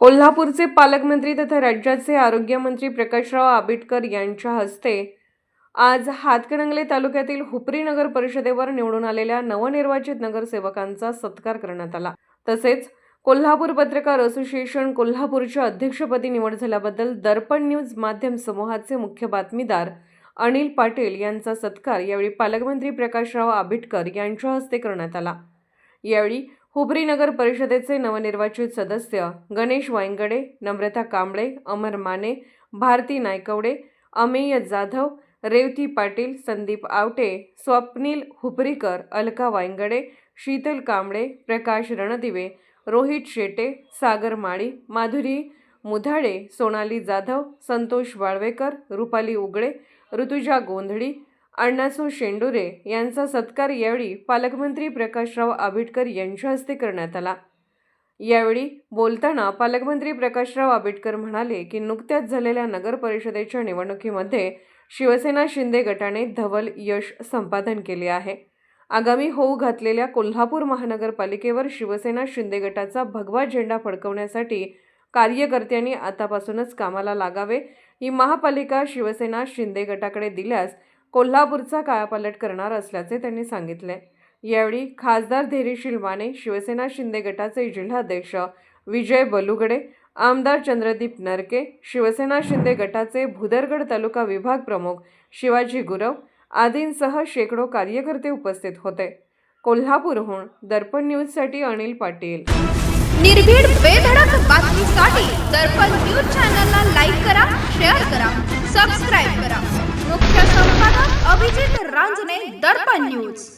कोल्हापूरचे पालकमंत्री तथा राज्याचे आरोग्यमंत्री प्रकाशराव आबिटकर यांच्या हस्ते आज हातकणंगले तालुक्यातील हुपरी नगर परिषदेवर निवडून आलेल्या नवनिर्वाचित नगरसेवकांचा सत्कार करण्यात आला. तसेच कोल्हापूर पत्रकार असोसिएशन कोल्हापूरच्या अध्यक्षपदी निवड झाल्याबद्दल दर्पण न्यूज माध्यम समूहाचे मुख्य बातमीदार अनिल पाटील यांचा सत्कार यावेळी पालकमंत्री प्रकाशराव आबिटकर यांच्या हस्ते करण्यात आला. यावेळी हुबरी नगर परिषदेचे नवनिर्वाचित सदस्य गणेश वायंगडे नम्रता कांबळे अमर माने भारती नायकवडे अमेय जाधव रेवती पाटील संदीप आवटे स्वप्नील हुपरीकर अलका वायंगडे शीतल कांबळे प्रकाश रणदिवे रोहित शेटे सागर माळी माधुरी मुधाडे सोनाली जाधव संतोष वाळवेकर रुपाली उगळे ऋतुजा गोंधळी अण्णासू शेंडुरे यांचा सत्कार यावेळी पालकमंत्री प्रकाशराव आबिटकर यांच्या हस्ते करण्यात आला. यावेळी बोलताना पालकमंत्री प्रकाशराव आबिटकर म्हणाले की नुकत्याच झालेल्या नगर परिषदेच्या निवडणुकीमध्ये शिवसेना शिंदे गटाने धवल यश संपादन केले आहे. आगामी होऊ घातलेल्या कोल्हापूर महानगरपालिकेवर शिवसेना शिंदे गटाचा भगवा झेंडा फडकवण्यासाठी कार्यकर्त्यांनी आतापासूनच कामाला लागावे ही महापालिका शिवसेना शिंदे गटाकडे दिल्यास कोल्हापूरचा कायापालट करणार असल्याचे त्यांनी सांगितले. यावेळी खासदार धैर्यशील माने शिवसेना शिंदे गटाचे जिल्हाध्यक्ष विजय बलुगडे आमदार चंद्रदीप नरके शिवसेना शिंदे गटाचे भुदरगड तालुका विभाग प्रमुख शिवाजी गुरव आदींसह शेकडो कार्यकर्ते उपस्थित होते. कोल्हापूरहून दर्पण न्यूजसाठी अनिल पाटील. निर्भीड बेधडक बातमीसाठी दर्पण न्यूज चॅनलला लाईक करा शेअर करा सबस्क्राईब पाहत रांजणे दर्पण न्यूज.